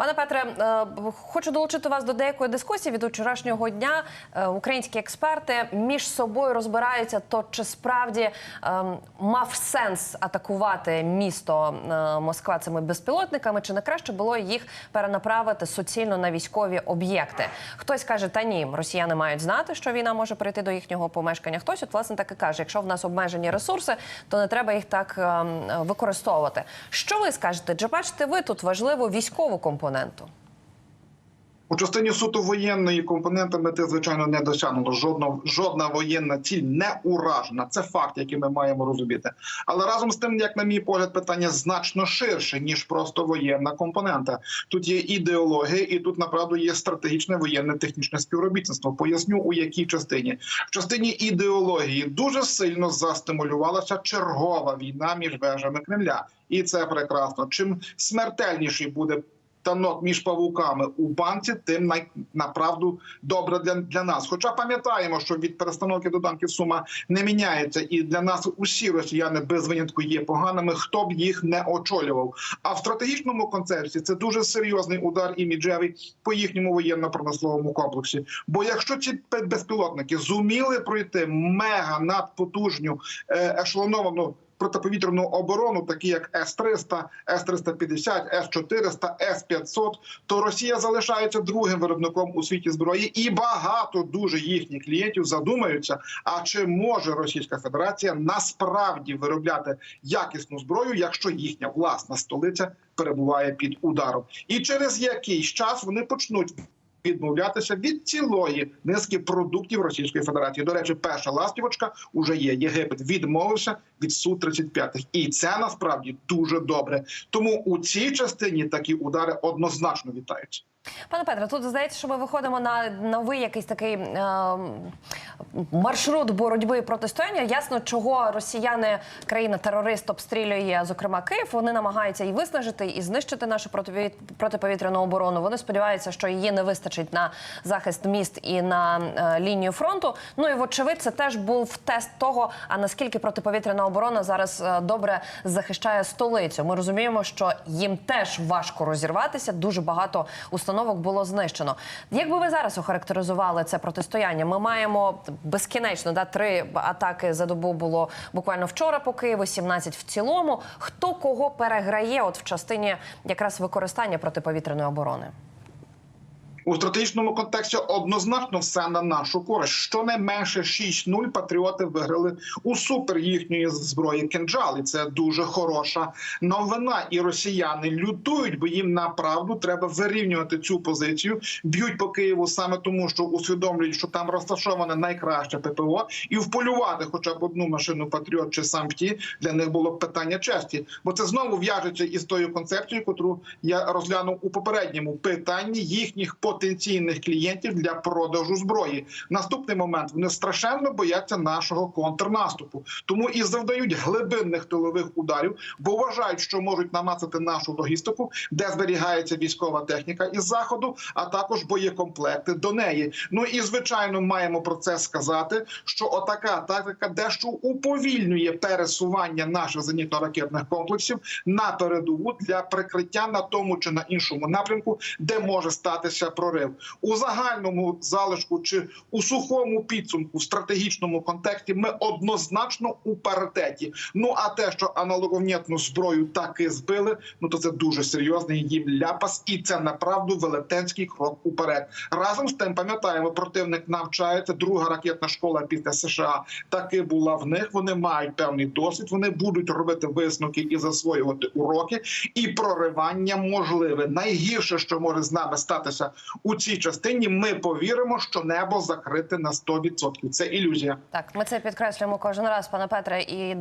Пане Петре, е, хочу долучити вас до деякої дискусії від вчорашнього дня. Е, Українські експерти між собою розбираються, то чи справді е, мав сенс атакувати місто е, Москва цими безпілотниками, чи не краще було їх перенаправити суцільно на військові об'єкти? Хтось каже, та ні, росіяни мають знати, що війна може прийти до їхнього помешкання. Хтось от власне так і каже: якщо в нас обмежені ресурси, то не треба їх так е, використовувати. Що ви скажете? Чи бачите ви тут важливу військову компоненту? У частині суто воєнної компоненти мети, звичайно, не досягнуто. Жодна жодна воєнна ціль не уражена. Це факт, який ми маємо розуміти. Але разом з тим, як на мій погляд, питання значно ширше ніж просто воєнна компонента. Тут є ідеологія, і тут направду є стратегічне воєнне технічне співробітництво. Поясню у якій частині в частині ідеології дуже сильно застимулювалася чергова війна між вежами Кремля, і це прекрасно. Чим смертельніший буде танок між павуками у банці, тим най, направду добре для, для нас. Хоча пам'ятаємо, що від перестановки доданків сума не міняється, і для нас усі росіяни без винятку є поганими, хто б їх не очолював. А в стратегічному концепції це дуже серйозний удар іміджевий по їхньому воєнно-промисловому комплексі. Бо якщо ці безпілотники зуміли пройти мега надпотужню е, ешелоновану протиповітряну оборону, такі як С-300, С-350, С-400, С-500, то Росія залишається другим виробником у світі зброї, і багато дуже їхніх клієнтів задумаються, а чи може Російська Федерація насправді виробляти якісну зброю, якщо їхня власна столиця перебуває під ударом, і через якийсь час вони почнуть. Відмовлятися від цілої низки продуктів Російської Федерації. До речі, перша ластівочка уже є. Єгипет відмовився від су 35 і це насправді дуже добре. Тому у цій частині такі удари однозначно вітаються. Пане Петре, тут здається, що ми виходимо на новий якийсь такий е, маршрут боротьби і протистояння. Ясно, чого росіяни, країна-терорист, обстрілює, зокрема Київ. Вони намагаються і виснажити, і знищити нашу протиповітряну оборону. Вони сподіваються, що її не вистачить на захист міст і на е, лінію фронту. Ну і вочевидь, це теж був тест того, а наскільки протиповітряна оборона зараз е, добре захищає столицю. Ми розуміємо, що їм теж важко розірватися. Дуже багато установок було знищено. Як би ви зараз охарактеризували це протистояння? Ми маємо безкінечно да три атаки за добу було буквально вчора по Києву, 17 в цілому. Хто кого переграє? От в частині якраз використання протиповітряної оборони? У стратегічному контексті однозначно все на нашу користь. Щонайменше 6-0 патріоти виграли у супер їхньої зброї кинджал. І це дуже хороша новина. І росіяни лютують, бо їм направду треба вирівнювати цю позицію. Б'ють по Києву саме тому, що усвідомлюють, що там розташоване найкраще ППО, і вполювати хоча б одну машину Патріот чи сам ті для них було питання честі. Бо це знову в'яжеться із тою концепцією, яку я розглянув у попередньому питанні їхніх потенційних клієнтів для продажу зброї. Наступний момент вони страшенно бояться нашого контрнаступу, тому і завдають глибинних тилових ударів, бо вважають, що можуть намацати нашу логістику, де зберігається військова техніка із заходу, а також боєкомплекти до неї. Ну і звичайно, маємо про це сказати, що отака тактика дещо уповільнює пересування наших зенітно-ракетних комплексів на передову для прикриття на тому чи на іншому напрямку, де може статися прорив у загальному залишку чи у сухому підсумку в стратегічному контексті. Ми однозначно у паритеті. Ну а те, що аналоговнітну зброю таки збили, ну то це дуже серйозний їм ляпас, і це направду велетенський крок уперед. Разом з тим пам'ятаємо, противник навчається. Друга ракетна школа після США таки була в них. Вони мають певний досвід. Вони будуть робити висновки і засвоювати уроки, і проривання можливе. Найгірше, що може з нами статися у цій частині, ми повіримо, що небо закрите на 100%. Це ілюзія. Так, ми це підкреслюємо кожен раз, пане Петре, і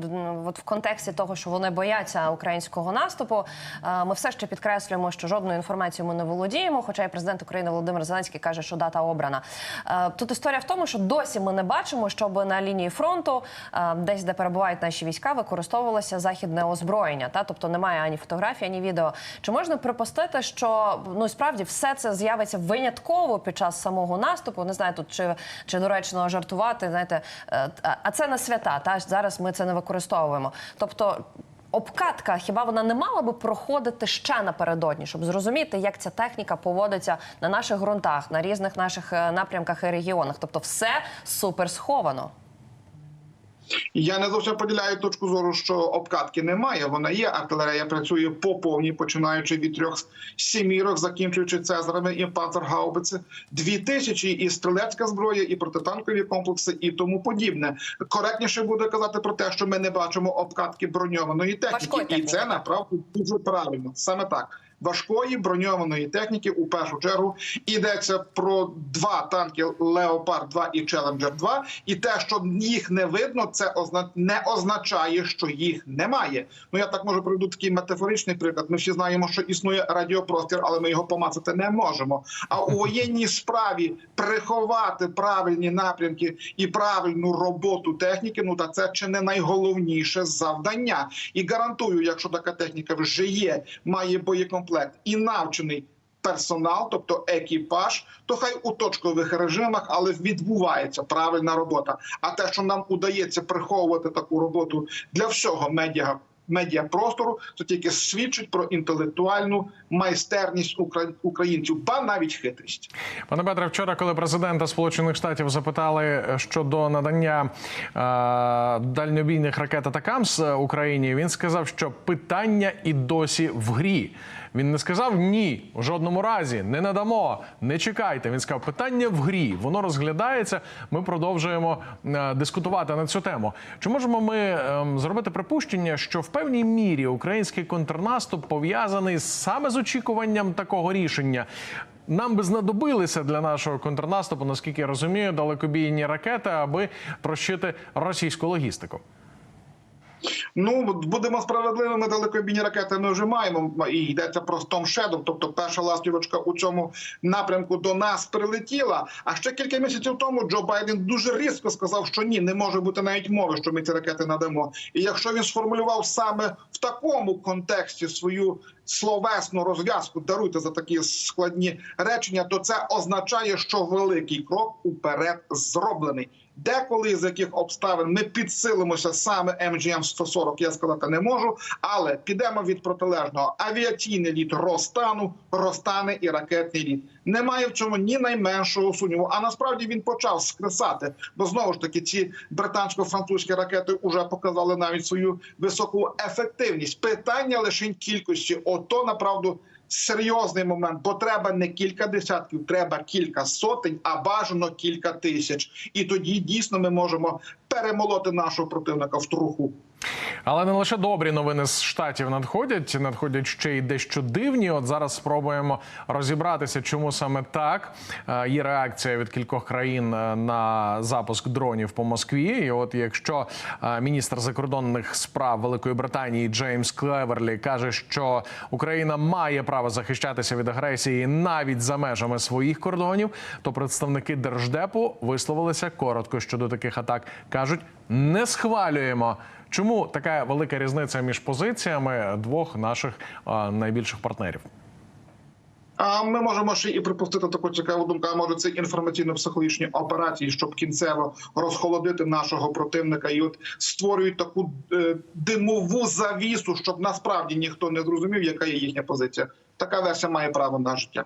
от в контексті того, що вони бояться українського наступу, е, ми все ще підкреслюємо, що жодною інформацією ми не володіємо. Хоча і президент України Володимир Зеленський каже, що дата обрана. Е, Тут історія в тому, що досі ми не бачимо, щоб на лінії фронту, е, десь де перебувають наші війська, використовувалося західне озброєння. Та тобто немає ані фотографій, ані відео. Чи можна припустити, що ну справді все це з'явиться винятково під час самого наступу? Не знаю, тут чи, чи доречно жартувати. Знаєте, е, а це на свята. Та зараз ми це не використовуємо. Тобто. Обкатка, хіба вона не мала би проходити ще напередодні, щоб зрозуміти, як ця техніка поводиться на наших ґрунтах, на різних наших е, напрямках і регіонах? Тобто, все супер сховано. Я не зовсім поділяю точку зору, що обкатки немає. Вона є. Артилерія працює по повній, починаючи від трьох сімірок, закінчуючи цезарами і панцергаубиці. Дві тисячі і стрілецька зброя, і протитанкові комплекси, і тому подібне. Коректніше буде казати про те, що ми не бачимо обкатки броньованої техніки, Важкої і це направду дуже правильно. Саме так. Важкої броньованої техніки у першу чергу йдеться про два танки Леопард 2 і Челенджер 2 І те, що їх не видно, це не означає, що їх немає. Ну я так можу приведу такий метафоричний приклад. Ми всі знаємо, що існує радіопростір, але ми його помацати не можемо. А у воєнній справі приховати правильні напрямки і правильну роботу техніки. Ну та це чи не найголовніше завдання. І гарантую, якщо така техніка вже є, має боєкомплект і навчений. Персонал, тобто екіпаж, то хай у точкових режимах, але відбувається правильна робота. А те, що нам удається приховувати таку роботу для всього медіа медіапростору, то тільки свідчить про інтелектуальну майстерність укра- українців, ба навіть хитрість. Пане Петре, вчора, коли президента Сполучених Штатів запитали щодо надання е, дальньобійних ракет Атакамс Україні, він сказав, що питання і досі в грі. Він не сказав ні, в жодному разі не надамо, не чекайте. Він сказав, питання в грі, воно розглядається. Ми продовжуємо е, дискутувати на цю тему. Чи можемо ми ем, зробити припущення, що в певній мірі український контрнаступ пов'язаний саме з очікуванням такого рішення? Нам би знадобилися для нашого контрнаступу, наскільки я розумію, далекобійні ракети, аби прощити російську логістику. Ну будемо справедливими. Далекобійні ракети ми вже маємо. І йдеться про Storm Shadow, тобто перша ластівочка у цьому напрямку до нас прилетіла. А ще кілька місяців тому Джо Байден дуже різко сказав, що ні, не може бути навіть мови, що ми ці ракети надамо. І якщо він сформулював саме в такому контексті свою словесну розв'язку, даруйте за такі складні речення, то це означає, що великий крок уперед зроблений. Деколи з яких обставин ми підсилимося саме МГМ 140, я сказати не можу, але підемо від протилежного. Авіаційний літ розтану, розтане і ракетний літ. Немає в цьому ні найменшого сумніву. А насправді він почав скресати, бо знову ж таки ці британсько-французькі ракети вже показали навіть свою високу ефективність. Питання лише кількості. Ото направду. Серйозний момент, бо треба не кілька десятків, треба кілька сотень, а бажано кілька тисяч. І тоді дійсно ми можемо перемолоти нашого противника в труху. Але не лише добрі новини з штатів надходять, надходять ще й дещо дивні. От зараз спробуємо розібратися, чому саме так Е, є реакція від кількох країн е, на запуск дронів по Москві. І от якщо е, міністр закордонних справ Великої Британії Джеймс Клеверлі каже, що Україна має право захищатися від агресії навіть за межами своїх кордонів, то представники держдепу висловилися коротко щодо таких атак. кажуть, не схвалюємо. Чому така велика різниця між позиціями двох наших найбільших партнерів? А ми можемо ще і припустити таку цікаву думку. А може це інформаційно-психологічні операції, щоб кінцево розхолодити нашого противника, і от створюють таку е, димову завісу, щоб насправді ніхто не зрозумів, яка є їхня позиція. Така версія має право на життя.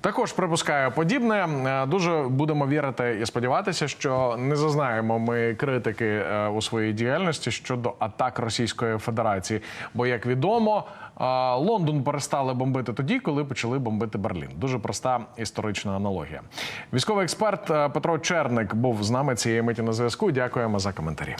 Також припускаю подібне. Е, Дуже будемо вірити і сподіватися, що не зазнаємо ми критики е, у своїй діяльності щодо атак Російської Федерації. Бо, як відомо, е, Лондон перестали бомбити тоді, коли почали бомбити Берлін. Дуже проста історична аналогія. Військовий експерт Петро Черник був з нами цієї миті на зв'язку. Дякуємо за коментарі.